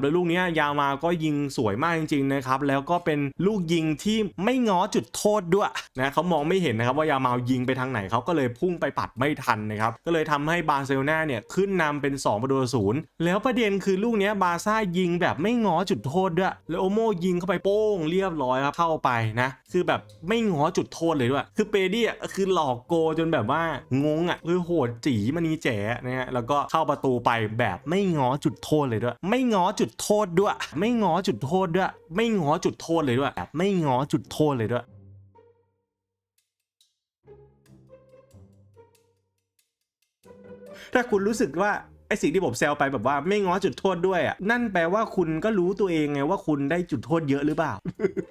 แล้วลูกนี้ยาวมาก็ยิงสวยมากจริงๆนะครับแล้วก็เป็นลูกยิงที่ไม่ง้อจุดโทษด้วยนะเขามองไม่เห็นนะครับว่ายามายิงไปทางไหนเขาก็เลยพุ่งไปปัดไม่ทันนะครับก็เลยทำให้บาร์เซโลนาเนี่ยขึ้นนำเป็น2ประตูศูนย์แล้วประเด็นคือลูกนี้บาร์ซ่ายิงแบบไม่ง้อจุดโทษด้วยแล้วโอโมยิงเข้าไปโป้งเรียบร้อยครับเข้าไปนะคือแบบไม่ง้อจุดโทษเลยด้วยคือเปดี้อะคือหลอกโกจนแบบว่างงอะคือโหดจีมันนีแจ๋นะฮะแล้วก็เข้าประตูไปแบบไม่ง้อจุดโทษเลยด้วยไม่ง้อจุดโทษด้วย ไม่ง้อจุดโทษด้วย ไม่ง้อจุดโทษเลยด้วยแบบไม่ง้อจุดโทษเลยด้วยถ้าคุณรู้สึกว่า ไอสิ่งที่ผมแซวไปแบบว่าไม่ง้อจุดโทษด้วยอะนั่นแปลว่าคุณก็รู้ตัวเองไงว่าคุณได้จุดโทษเยอะหรือเปล่า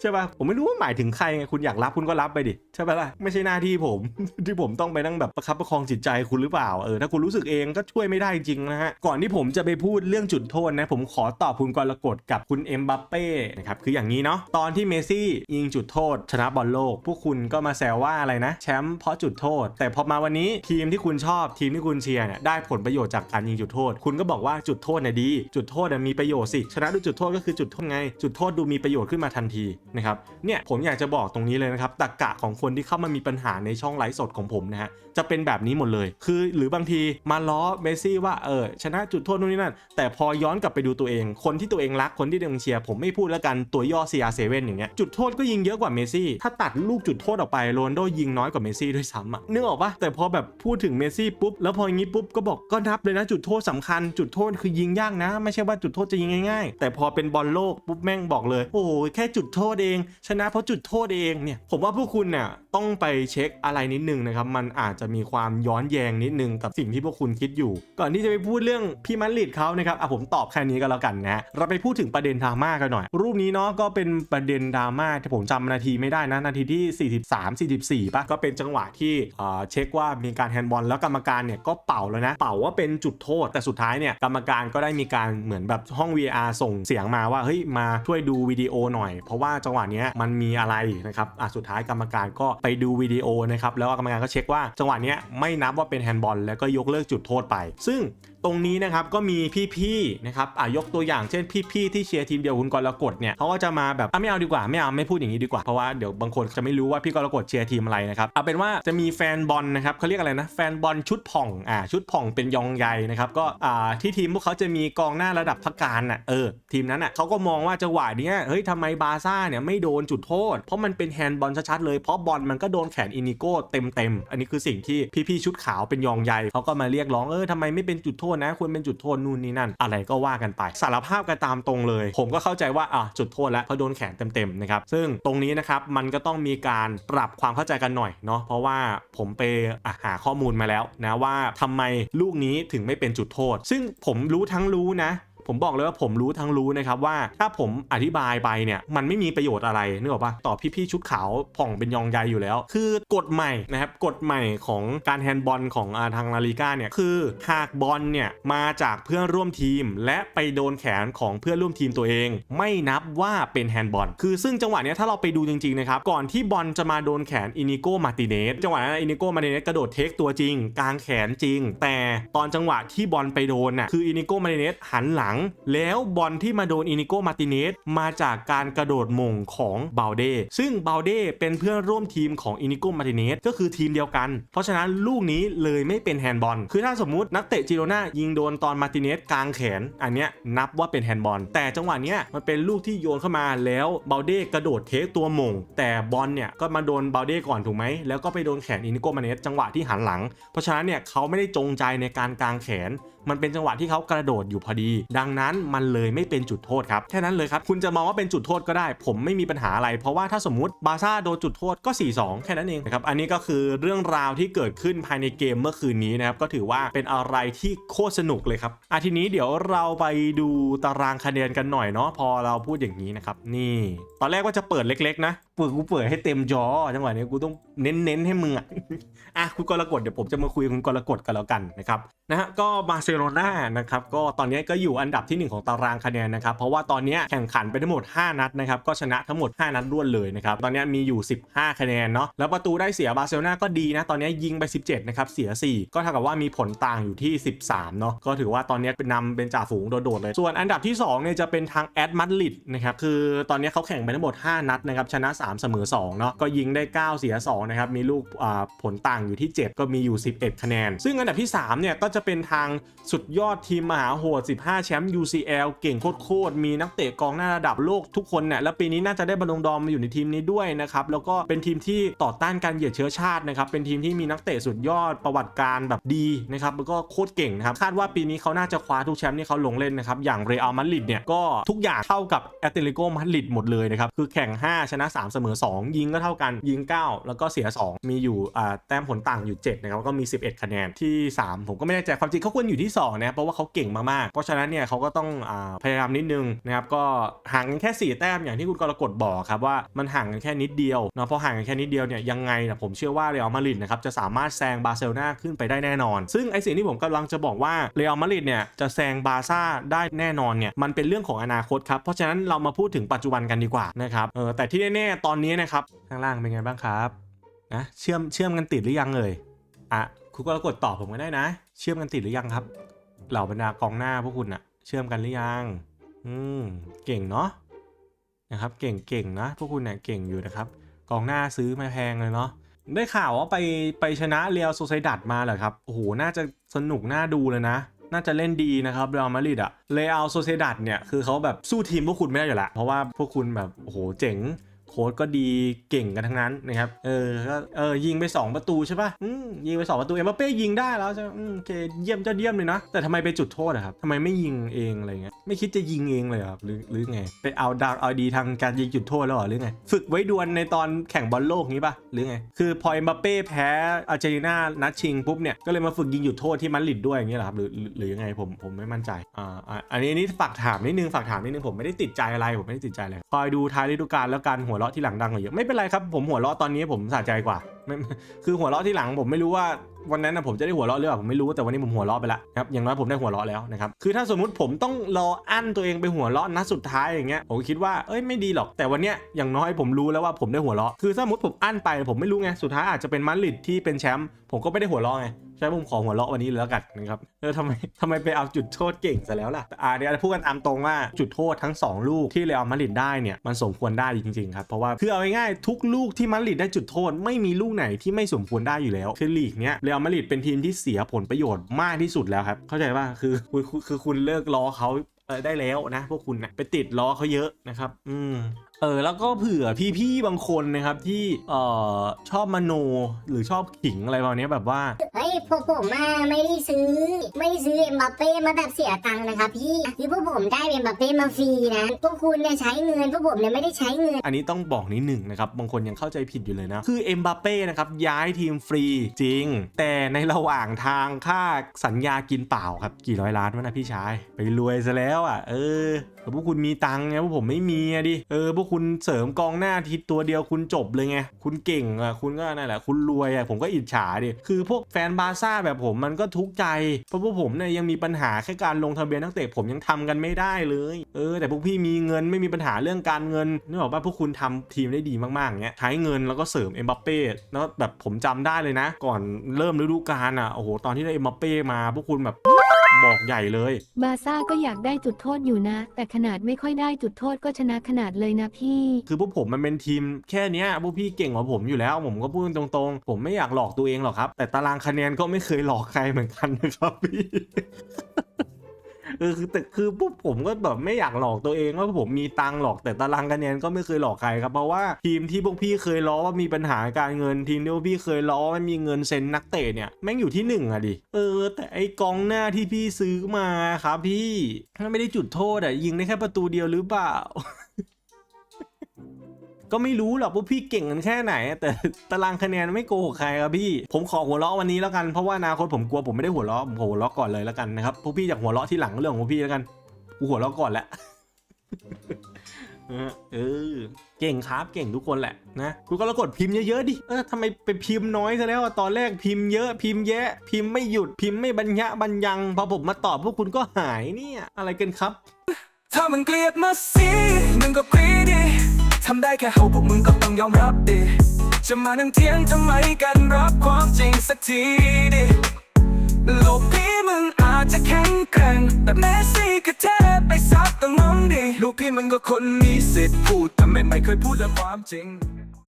ใช่ป่ะผมไม่รู้ว่าหมายถึงใครไงคุณอยากรับคุณก็รับไปดิใช่ป่ะล่ะไม่ใช่หน้าที่ผม ที่ผมต้องไปนั่งแบบประคับประคองจิตใจคุณหรือเปล่าเออถ้าคุณรู้สึกเองก็ช่วยไม่ได้จริงนะฮะก่อนที่ผมจะไปพูดเรื่องจุดโทษนะผมขอตอบคุณกรกฎกับคุณเอ็มบัปเป้นะครับคืออย่างนี้เนาะตอนที่เมซี่ยิงจุดโทษ ชนะบอลโลก พวกคุณก็มาแซวว่าอะไรนะ แชมป์เพราะจุดโทษ แต่พอมาวันนี้ทีมที่คุณชอบทีมที่คุณเชียร์เนี่ยได้ผลประโยชน์จากการยิงจุดโทษ คุณก็บอกว่าจุดโทษเนี่ยดี จุดโทษเนี่ยมีประโยชน์สิชนะด้วยจุดโทษก็คือจุดโทษไง จุดโทษดูมีประโยชน์ขึ้นมาทันทีนะครับเนี่ยผมอยากจะบอกตรงนี้เลยนะครับตรกกะของคนที่เข้ามามีปัญหาในช่องไลฟ์สดของผมนะฮะจะเป็นแบบนี้หมดเลย คือหรือบางทีมาล้อเมสซี่ว่าเออชนะจุดโทษนู่นนี่นั่น แต่พอย้อนกลับไปดูตัวเอง คนที่ตัวเองรักคนที่ตัวเองเชียร์ผมไม่พูดแล้วกันตัวย่อ CR7 อย่างเงี้ยจุดโทษก็ยิงเยอะกว่าเมสซี่ถ้าตัดลูกจุดโทษออกไปโรนโดยิงน้อยกว่าเมสซี่ด้วยซ้ำอะนึกออกปะแต่พอแบบพูดถึงเมสซี่ปุ๊บแล้วพออย่างงี้ปุ๊บก็บอกก็นับเลยนะจุดโทษสำคัญ จุดโทษคือยิงยากนะ ไม่ใช่ว่าจุดโทษจะยิงง่ายๆ แต่พอเป็นบอลโลกปุ๊บแม่งบอกเลย โอ้โหแค่จุดโทษเอง ชนะเพราะจุดโทษเองเนี่ยผมว่าพวกคุณเนี่ยต้องไปเช็คอะไรนิดนึงนะครับมันอาจจะมีความย้อนแย้งนิดนึงกับสิ่งที่พวกคุณคิดอยู่ ก่อนที่จะไปพูดเรื่องพี่มันลิดเขานะครับอะผมตอบแค่นี้ก็แล้วกันนะเราไปพูดถึงประเด็นดราม่ากันหน่อย รูปนี้เนาะก็เป็นประเด็นดราม่าที่ผมจำนาทีไม่ได้นะนาทีที่ 43 44ป่ะก็เป็นจังหวะที่เอ่อเช็คว่ามีการแฮนด์บอลแล้วกรรมการเนี่ยก็เป่าแล้วนะเป่าว่าเป็นจุดโทษแต่สุดท้ายเนี่ยกรรมการก็ได้มีการเหมือนแบบห้อง VR ส่งเสียงมาว่าเฮ้ยมาช่วยดูวิดีโอหน่อย เพราะว่าจังหวะเนี้ยมันมีอะไรนะครับอะสุดท้ายกรรมการก็ไปดูวิดีโอนะครับแล้วกรรมการก็เช็คว่าจังหวะเนี้ยไม่นับว่าเป็นแฮนด์บอลแล้วก็ยกเลิกจุดโทษไป ซึ่ง ตรงนี้นะครับก็มีพี่ๆนะครับอะยกตัวอย่างเช่นพี่ๆที่เชียร์ทีมเดียวคุณกรกฎเนี่ยเขาก็จะมาแบบอะไม่เอาดีกว่าไม่เอาไม่พูดอย่างนี้ดีกว่าเพราะว่าเดี๋ยวบางคนจะไม่รู้ว่าพี่กรกฎเชียร์ทีมอะไรนะครับเอาเป็นว่าจะมีแฟนบอลนะครับเขาเรียกอะไรนะแฟนบอลชุดผ่องอ่าชุดผ่องเป็นยองใยนะครับก็อ่าที่ทีมพวกเขาจะมีกองหน้าระดับพักการน่ะเออทีมนั้นน่ะเขาก็มองว่าจังหวะเนี้ยเฮ้ยทำไมบาซ่าเนี่ยไม่โดนจุดโทษ เพราะมันเป็นแฮนด์บอลชัดๆเลยเพราะบอลมันก็โดนแขนอินิโก้เต็มๆอันนี้คือสิ่งที่พี่ๆชุดขาวเป็นยองใยเขาก็มาเรียกร้องเออทำไมไม่เป็นจุดโทษนะควรเป็นจุดโทษนู่นนี่นั่น อะไรก็ว่ากันไป สารภาพกันตามตรงเลย ผมก็เข้าใจว่าอะจุดโทษแล้วเพราะโดนแขนเต็มๆนะครับซึ่งตรงนี้นะครับมันก็ต้องมีการปรับความเข้าใจกันหน่อยเนาะเพราะว่าผมไปหาข้อมูลมาแล้วนะว่าทำไมลูกนี้ถึงไม่เป็นจุดโทษ ซึ่งผมรู้ทั้งรู้นะ ผมบอกเลยว่าผมรู้ทั้งรู้นะครับว่าถ้าผมอธิบายไปเนี่ยมันไม่มีประโยชน์อะไรนึกออกปะต่อพี่ๆชุดขาวผ่องเป็นยองใยอยู่แล้ว คือกฎใหม่นะครับกฎใหม่ของการแฮนด์บอลของอาทางลาลิก้าเนี่ยคือหากบอลเนี่ยมาจากเพื่อนร่วมทีม และไปโดนแขนของเพื่อนร่วมทีมตัวเอง ไม่นับว่าเป็นแฮนด์บอลคือซึ่งจังหวะเนี้ยถ้าเราไปดูจริงๆนะครับก่อนที่บอลจะมาโดนแขนอินิโกมาติเนสจังหวะนั้นอินิโกมาติเนสกระโดดเทคตัวจริงกลางแขนจริง แต่ตอนจังหวะที่บอลไปโดนน่ะคืออินิโกมาติเนสหันหลังแล้วบอลที่มาโดนอินิโกมาติเนสมาจากการกระโดดมงของเบาเดซึ่งเบาเดเป็นเพื่อนร่วมทีมของอินิโกมาติเนสก็คือทีมเดียวกัน เพราะฉะนั้นลูกนี้เลยไม่เป็นแฮนด์บอล คือถ้าสมมุตินักเตะจิโรนายิงโดนตอนมาติเนสกลางแขน อันเนี้ยนับว่าเป็นแฮนด์บอล แต่จังหวะเนี้ยมันเป็นลูกที่โยนเข้ามาแล้วเบาเดกระโดดเทคตัวมง แต่บอลเนี่ยก็มาโดนเบาเดก่อนถูกไหมแล้วก็ไปโดนแขนอินิโกมาติเนสจังหวะที่หันหลัง เพราะฉะนั้นเนี่ยเขาไม่ได้จงใจในการกลางแขน มันเป็นจังหวะที่เขากระโดดอยู่พอดีดัังนั้นมันเลยไม่เป็นจุดโทษครับแค่นั้นเลยครับคุณจะมองว่าเป็นจุดโทษก็ได้ ผมไม่มีปัญหาอะไร เพราะว่าถ้าสมมุติบาซ่าโดนจุดโทษก็ 4-2 แค่นั้นเองนะครับอันนี้ก็คือเรื่องราวที่เกิดขึ้นภายในเกมเมื่อคืนนี้นะครับก็ถือว่าเป็นอะไรที่โคตรสนุกเลยครับอะทีนี้เดี๋ยวเราไปดูตารางคะแนนกันหน่อยเนาะพอเราพูดอย่างนี้นะครับนี่ ตอนแรกว่าจะเปิดเล็กๆนะเปิดกูเปิดให้เต็มจอจังหวะนี้กูต้องเน้นๆให้มึงอะอะคุณกรกฎเดี๋ยวผมจะมาคุยกับคุณกรกฎกันแล้วกันนะครับนะฮะก็บาร์เซโลนานะครับก็ตอนนี้ก็อยู่อันดับทีหนึ่1 ของตารางคะแนนนะครับเพราะว่าตอนนี้แข่งขันไปทั้งหมด 5 นัดนะครับก็ชนะทั้งหมด 5 นัดรวดเลยนะครับตอนนี้มีอยู่ 15 คะแนนเนาะแล้วประตูได้เสียบาร์เซโลนาก็ดีนะตอนนี้ยิงไป 17นะครับเสีย 4 ก็เท่ากับว่ามีผลต่างอยู่ที่ 13เนาะก็ถือว่าตอนนี้เป็นนำเป็นจ่าฝูงโดดๆเลย ส่วนอันดับที่2เนี่ยจะเป็นทางแอดมาดริดนะครับคือตอนนี้เขาแข่งไปทั้งหมด 5 นัดนะครับชนะ3 เสมอ2เนาะก็ยิงได้ 9 เสีย2นะครับมีลูกผลต่างอยู่ที่ 7 ก็มีอยู่ 11 คะแนน ซึ่งอันดับที่3เนี่ยก็จะเป็นทางสุดยอดทีมมหาโหด 15 แชมป์ UCL เก่งโคตรๆมีนักเตะกองหน้าระดับโลกทุกคนเนี่ยแล้วปีนี้น่าจะได้บอลลงดอมมาอยู่ในทีมนี้ด้วยนะครับแล้วก็เป็นทีมที่ต่อต้านการเหยียดเชื้อชาตินะครับเป็นทีมที่มีนักเตะสุดยอดประวัติการแบบดีนะครับแล้วก็โคตรเก่งนะครับคาดว่าปีนี้เขาน่าจะคว้าทุกแชมป์ที่เขาลงเล่นนะครับอย่างเรอัลมาดริดเนี่ยก็ทุกอย่างเท่ากับแอตเลติโกมาดริดหมดเลยนะครับคือแข่ง 5 ชนะ 3เสมอ 2 ยิงก็เท่ากันยิง 9 แล้วก็เสีย 2 มีอยู่อ่าแต้มผลต่างอยู่ 7 นะครับ ก็มี 11 คะแนนที่ 3 ผมก็ไม่แน่ใจความจริงเขาควรอยู่ที่2นะเพราะว่าเขาเก่งมากๆ เพราะฉะนั้นเนี่ยเขาก็ต้องอาพยายามนิดนึงนะครับก็ห่างกันแค่ 4 แต้มอย่างที่คุณกรกฎบอกครับว่ามันห่างกันแค่นิดเดียวเนาะเพราะห่างกันแค่นิดเดียวเนี่ยยังไงนะผมเชื่อว่าเรอัลมาดริดนะครับจะสามารถแซงบาร์เซโลนาขึ้นไปได้แน่นอน ซึ่งไอสิ่งที่ผมกำลังจะบอกว่าเรอัลมาดริดเนี่ยจะแซงบาร์ซ่าได้แน่นอนเนี่ยมันเป็นเรื่องของอนาคตครับเพราะฉะนั้นเรามาพูดถึงปัจจุบันกันดีกว่านะครับเออแต่ที่แน่ๆตอนนี้นะครับ ข้างล่างเป็นไงบ้างครับนะเชื่อมเชื่อมกันติดหรือยังเอ่ยอะคุณกรกฎตอบผมก็ได้นะ เชื่อมกันติดหรือยังครับ เหล่าบรรดากองหน้าพวกคุณอะเชื่อมกันหรือยังอืมเก่งเนาะนะครับ เก่งเก่งนะพวกคุณเนี่ยเก่งอยู่นะครับ กองหน้าซื้อม่แพงเลยเนาะได้ข่าวว่าไปไปชนะเรียลโซไซดัดมาเหรอครับโอ้โหน่าจะสนุกน่าดูเลยนะน่าจะเล่นดีนะครับเรอัลมาดริดอะเรอัลโซเซดัดเนี่ยคือเขาแบบสู้ทีมพวกคุณไม่ได้อยู่และเพราะว่าพวกคุณแบบโอ้โหเจ๋ง โค้ดก็ดีเก่งกันทั้งนั้นนะครับ เออก็เออยิงไป 2 ประตูใช่ปะ่ะอืมยิงไป 2 ประตูเอ็มบัปเป้ยิงได้แล้วใช่ไหมโอเคเยี่ยมเจ้าเยี่ยมเลยนะ แต่ทำไมไปจุดโทษอะครับทำไมไม่ยิงเองอะไรเงี้ยไม่คิดจะยิงเองเลยครับหรือหรือไงไปเอาดาวเอาดีทางการยิงจุดโทษแล้วหรอหรือไงฝึกไว้ดวลในตอนแข่งบอลโลกนี้ปะหรือไงคือพอเอ็มบัปเป้แพ้อาร์เจนตินานัดชิงปุ๊บเนี่ยก็เลยมาฝึกยิงจุดโทษที่มันลิดด้วยอย่างเงี้ยหรอครับหรือหรือยังไงผมผมไม่มั่นใจอ่าอันนี้นนี้ฝากถามนิดนึงฝากถามนิดนึงผมไม่ได้ติดใจอะไรผมไม่ได้ติดใจอะไรคอยดูท้ายฤดูกาลแล้วกันหัวเราะที่หลังดังกว่าเยอะไม่เป็นไรครับผมหัวเราะตอนนี้ผมสะใจกว่าคือหัวเราะที่หลังผมไม่รู้ว่าวันนั้นนะผมจะได้หัวเราะหรือเปล่าผมไม่รู้แต่วันนี้ผมหัวเราะไปแล้วครับอย่างน้อยผมได้หัวเราะแล้วนะครับคือถ้าสมมุติผมต้องรออั้นตัวเองไปหัวเราะนัดสุดท้ายอย่างเงี้ยผมคิดว่าเอ้ยไม่ดีหรอกแต่วันเนี้ยอย่างน้อยผมรู้แล้วว่าผมได้หัวเราะคือสมมติผมอั้นไปผมไม่รู้ไงสุดท้ายอาจจะเป็นมาดริดที่เป็นแชมป์ผมก็ไม่ได้หัวเราะไง ใช่ผมของหัวเราะวันนี้เลยแล้วกันนะครับเออทำไมทำไมไปเอาจุดโทษเก่งซะแล้วล่ะอ่าเดี๋ยวพูดกันตามตรงว่าจุดโทษทั้ง 2 ลูกที่เรอัลมาดริดได้เนี่ยมันสมควรได้จริงๆครับเพราะว่าคือเอาง่ายๆทุกลูกที่มาดริดได้จุดโทษไม่มีลูกไหนที่ไม่สมควรได้อยู่แล้วคือลีกเนี้ยเรอัลมาดริดเป็นทีมที่เสียผลประโยชน์มากที่สุดแล้วครับเข้าใจป่ะคือคือคือคุณเลิกล้อเขาได้แล้วนะพวกคุณนะไปติดล้อเขาเยอะนะครับ อืมเออแล้วก็เผื่อพี่ๆบางคนนะครับที่เอ่อชอบมโนหรือชอบขิงอะไรประมาณเนี้ยแบบว่าเฮ้ยพวกผมอะไม่ได้ซื้อ ไม่ได้ซื้อเอ็มบัปเป้มาแบบเสียตังค์นะครับพี่คือพวกผมได้เอ็มบัปเป้มาฟรีนะพวกคุณเนี่ยใช้เงินพวกผมเนี่ยไม่ได้ใช้เงิน อันนี้ต้องบอกนิดหนึ่งนะครับบางคนยังเข้าใจผิดอยู่เลยนะ คือเอ็มบัปเป้นะครับย้ายทีมฟรีจริง แต่ในระหว่างทางค่าสัญญากินเปล่าครับกี่ร้อยล้านวะนะพี่ชาย ไปรวยซะแล้วอะเออแต่พวกคุณมีตังค์ไงพวกผมไม่มีอะดิเออพวกคุณเสริมกองหน้าทิศตัวเดียวคุณจบเลยไง คุณเก่งอะคุณก็นั่นแหละ คุณรวยอะผมก็อิจฉาดิ คือพวกแฟนบาร์ซ่าแบบผมมันก็ทุกข์ใจ เพราะพวกผมเนี่ยยังมีปัญหาแค่การลงทะเบียนนักเตะผมยังทำกันไม่ได้เลย เออ แต่พวกพี่มีเงินไม่มีปัญหาเรื่องการเงินนึกออกป่ะพวกคุณทำทีมได้ดีมากๆเงี้ยใช้เงินแล้วก็เสริมเอ็มบัปเป้แล้วแบบผมจำได้เลยนะ ก่อนเริ่มฤดูกาลอะโอ้โหตอนที่ได้เอ็มบัปเป้มาพวกคุณแบบ บอกใหญ่เลย บาร์ซ่าก็อยากได้จุดโทษอยู่นะ แต่ขนาดไม่ค่อยได้จุดโทษก็ชนะขนาดเลยนะพี่ คือพวกผมมันเป็นทีมแค่เนี้ยพวกพี่เก่งกว่าผมอยู่แล้ว ผมก็พูดตรงๆ ผมไม่อยากหลอกตัวเองหรอกครับ แต่ตารางคะแนนก็ไม่เคยหลอกใครเหมือนกันนะครับพี่ เออคือแต่คือพวกผมก็แบบไม่อยากหลอกตัวเองว่าผมมีตังหลอกแต่ตารางคะแนนก็ไม่เคยหลอกใครครับเพราะว่าทีมที่พวกพี่เคยล้อว่ามีปัญหาการเงินทีมที่พวกพี่เคยล้อว่ามีเงินเซ็นนักเตะเนี่ยแม่งอยู่ที่หนึ่งอะดิเออ แต่ไอกองหน้าที่พี่ซื้อมาครับพี่มันไม่ได้จุดโทษอะยิงได้แค่ประตูเดียวหรือเปล่า ก็ไม่รู้หรอกว่าพี่เก่งกันแค่ไหน แต่ตารางคะแนนไม่โกหกใครครับพี่ ผมขอหัวเราะวันนี้แล้วกันเพราะว่านาคตผมกลัวผมไม่ได้หัวเราะผมหัวเราะก่อนเลยแล้วกันนะครับพวกพี่อยากหัวเราะที่หลังเรื่องของพวกพี่แล้วกันกูหัวเราะก่อนแหละเออเออเก่งครับเก่งทุกคนแหละนะคุณก็รกดพิมพ์เยอะๆดิเออทำไมไปพิมพ์น้อยซะแล้วอะตอนแรกพิมพ์เยอะพิมพ์แยะ พิมพ์ไม่หยุดพิมพ์ไม่บรรยะบรรยังพอผมมาตอบพวกคุณก็หายเนี่ยอะไรกันครับ ถ้ามึงเกลียดมาสิมึงก็กรีดดิ ทำได้แค่เฮาพวกมึงก็ต้องยอมรับดิ จะมานั่งเทียงทำไมกันรับความจริงสักทีดิโลกพี่มึงอาจจะแข็งแกร่ง แต่แม่ซี่ก็เทบไปซักต้องน้องดิ ลูกพี่มึงก็คนมีสิทธิ์พูดแต่ไม่ไม่เคยพูดเรื่องความจริง